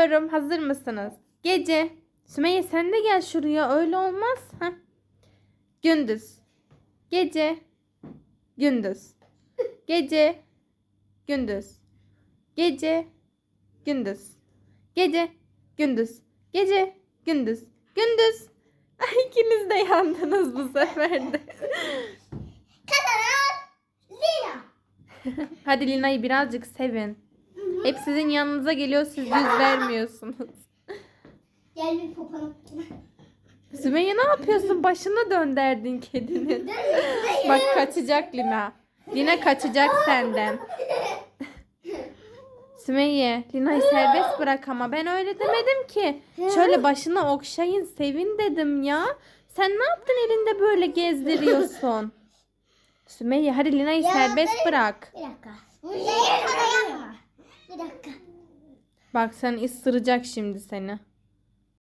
Sayıyorum. Hazır mısınız? Gece. Sümeyye sen de gel şuraya. Öyle olmaz. Heh. Gündüz. Gece. Gündüz. Gece. Gündüz. Gece. Gündüz. Gece. Gündüz. Gece. Gündüz. Gündüz. Ay, ikiniz de yandınız bu sefer de. Kazanan Lina. Hadi Lina'yı birazcık sevin. Hep sizin yanınıza geliyor siz yüz vermiyorsunuz. Gel bir poponu. Sümeyye ne yapıyorsun? Başına dönderdin kedinin. Bak kaçacak Lina. Lina kaçacak senden. Sümeyye, Lina'yı serbest bırak ama ben öyle demedim ki. Şöyle başına okşayın, sevin dedim ya. Sen ne yaptın elinde böyle gezdiriyorsun? Sümeyye hadi Lina'yı serbest bırak. Bir dakika. Bak sen ısıracak şimdi seni.